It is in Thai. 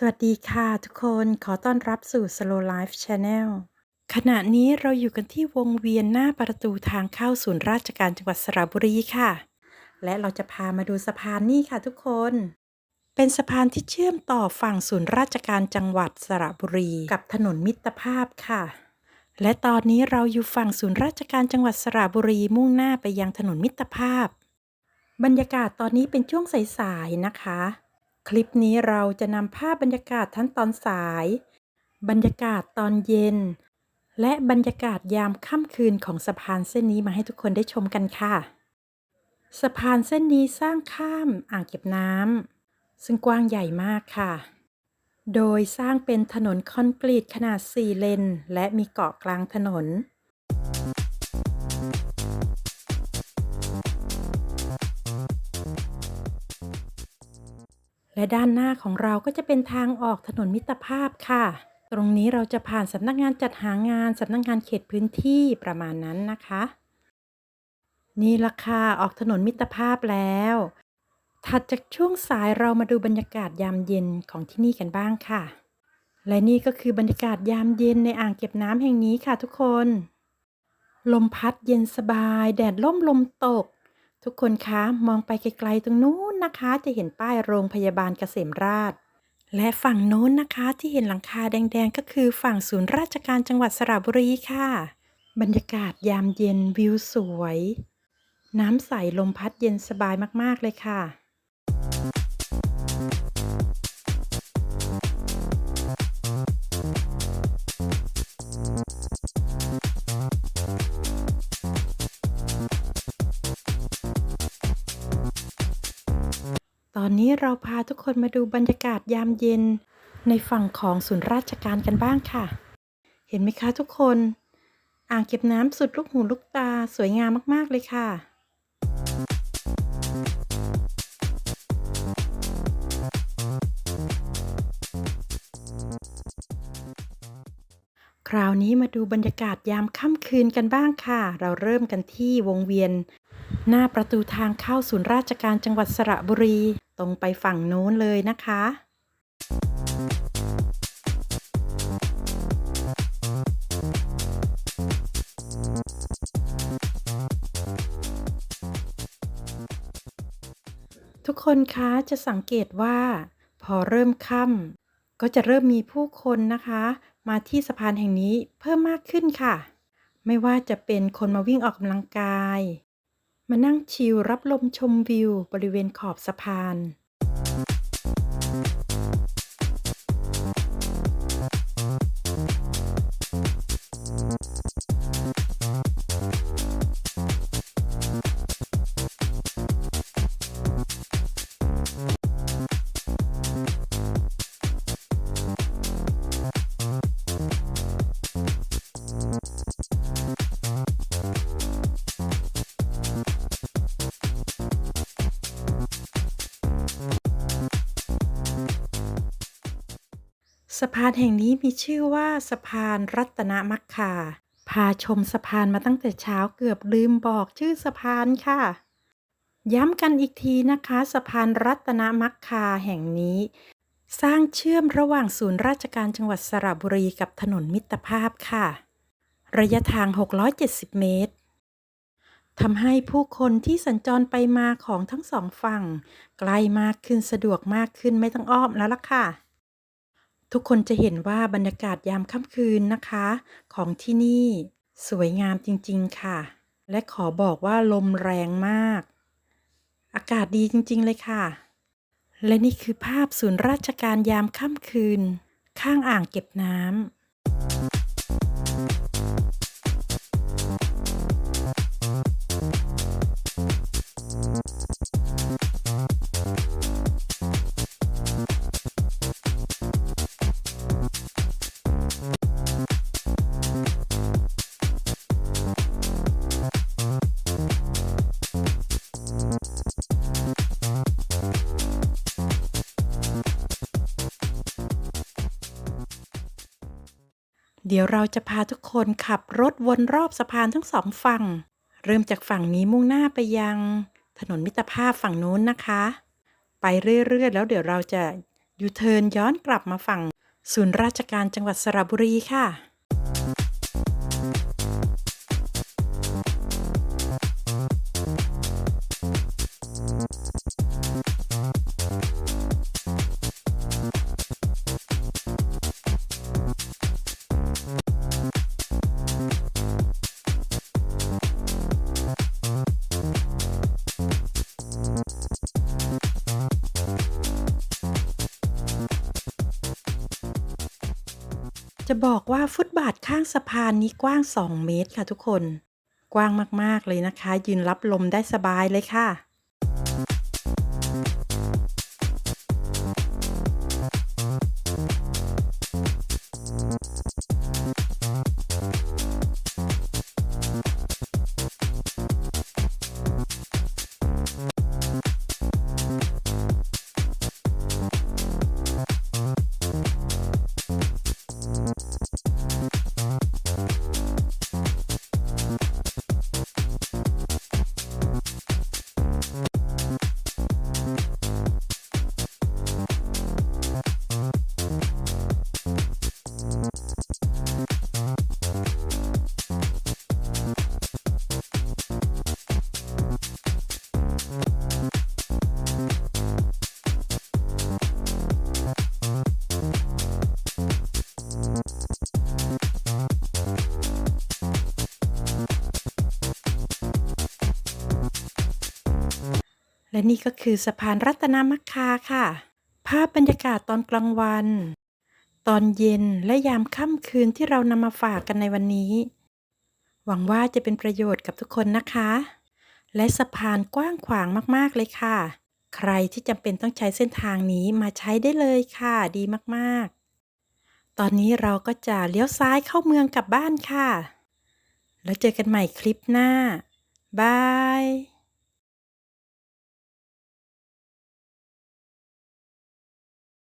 สวัสดีค่ะทุกคนขอต้อนรับสู่ Slow Life Channel ขณะนี้เราอยู่กันที่วงเวียนหน้าประตูทางเข้าศูนย์ราชการจังหวัดสระบุรีค่ะ และเราจะพามาดูสะพานนี่ค่ะทุกคน เป็นสะพานที่เชื่อมต่อฝั่งศูนย์ราชการจังหวัดสระบุรี กับถนนมิตรภาพค่ะ และตอนนี้เราอยู่ฝั่งศูนย์ราชการจังหวัดสระบุรีมุ่งหน้าไปยังถนนมิตรภาพ บรรยากาศตอนนี้เป็นช่วงสายๆนะคะ คลิปนี้เราจะนำภาพบรรยากาศทั้งตอนสาย บรรยากาศตอนเย็น และบรรยากาศยามค่ำคืนของสะพานเส้นนี้มาให้ทุกคนได้ชมกันค่ะ สะพานเส้นนี้สร้างข้ามอ่างเก็บน้ำซึ่งกว้างใหญ่มากค่ะ โดยสร้างเป็นถนนคอนกรีตขนาด 4 เลน และมีเกาะกลางถนน และด้านหน้าของเราก็จะเป็นทางออกถนนมิตรภาพค่ะ ตรงนี้เราจะผ่านสำนักงานจัดหางานสำนักงานเขตพื้นที่ประมาณนั้นนะคะ นี่ละค่ะออกถนนมิตรภาพแล้ว ถัดจากช่วงสายเรามาดูบรรยากาศยามเย็นของที่นี่กันบ้างค่ะ และนี่ก็คือบรรยากาศยามเย็นในอ่างเก็บน้ำแห่งนี้ค่ะทุกคน ลมพัดเย็นสบาย แดดล่มลมตก ทุกคนคะมองไปไกลๆตรงนู้นนะคะ จะเห็นป้ายโรงพยาบาลเกษมราษฎร์และฝั่งโน้นนะคะที่เห็นหลังคาแดงๆ ก็คือฝั่งศูนย์ราชการจังหวัดสระบุรีค่ะ บรรยากาศยามเย็นวิวสวย น้ำใสลมพัดเย็นสบายมากๆเลยค่ะ ตอนนี้เราพาทุกคนมาดูบรรยากาศยามเย็น ในฝั่งของศูนย์ราชการกันบ้างค่ะ เห็นไหมคะทุกคน อ่างเก็บน้ำสุดลูกหูลูกตาสวยงามมาก ๆ เลยค่ะคราวนี้มาดูบรรยากาศยามค่ำคืนกันบ้างค่ะ เราเริ่มกันที่วงเวียน หน้าประตูทางเข้าศูนย์ราชการจังหวัดสระบุรี ตรงไปฝั่งโน้นเลยนะคะทุกคนคะจะสังเกตว่า พอเริ่มค่ำก็จะเริ่มมีผู้คนนะคะ มาที่สะพานแห่งนี้เพิ่มมากขึ้นค่ะ ไม่ว่าจะเป็นคนมาวิ่งออกกำลังกาย มานั่งชิลรับลมชมวิวบริเวณขอบสะพาน สะพานแห่งนี้มีชื่อว่าสะพานรัตนมัคคา พาชมสะพานมาตั้งแต่เช้าเกือบลืมบอกชื่อสะพานค่ะ ย้ำกันอีกทีนะคะ สะพานรัตนมัคคาแห่งนี้ สร้างเชื่อมระหว่างศูนย์ราชการจังหวัดสระบุรีกับถนนมิตรภาพค่ะ ระยะทาง 670 เมตรทำให้ผู้คนที่สัญจรไปมาของทั้งสองฝั่ง ใกล้มากขึ้นสะดวกมากขึ้นไม่ต้องอ้อมแล้วล่ะค่ะ ทุกคนจะเห็นว่าบรรยากาศยามค่ำคืนนะคะ ของที่นี่ สวยงามจริงๆค่ะ และขอบอกว่าลมแรงมาก อากาศดีจริงๆเลยค่ะ และนี่คือภาพศูนย์ราชการยามค่ำคืน ข้างอ่างเก็บน้ำ เดี๋ยวเราจะพาทุกคนขับรถวนรอบสะพานทั้งสองฝั่ง เริ่มจากฝั่งนี้มุ่งหน้าไปยัง ถนนมิตรภาพฝั่งนู้นนะคะ ไปเรื่อยๆ แล้วเดี๋ยวเราจะยูเทิร์นย้อนกลับมาฝั่ง ศูนย์ราชการจังหวัดสระบุรีค่ะ จะบอกว่าฟุตบาทข้างสะพานนี้กว้าง 2 เมตรค่ะทุกคน กว้างมากๆเลยนะคะ ยืนรับลมได้สบายเลยค่ะ และนี่ก็คือสะพานรัตนมัคคาค่ะ ภาพบรรยากาศตอนกลางวัน ตอนเย็นและยามค่ำคืนที่เรานำมาฝากกันในวันนี้ หวังว่าจะเป็นประโยชน์กับทุกคนนะคะ และสะพานกว้างขวางมากๆเลยค่ะ ใครที่จำเป็นต้องใช้เส้นทางนี้มาใช้ได้เลยค่ะ ดีมากๆ ตอนนี้เราก็จะเลี้ยวซ้ายเข้าเมืองกลับบ้านค่ะ แล้วเจอกันใหม่คลิปหน้าบาย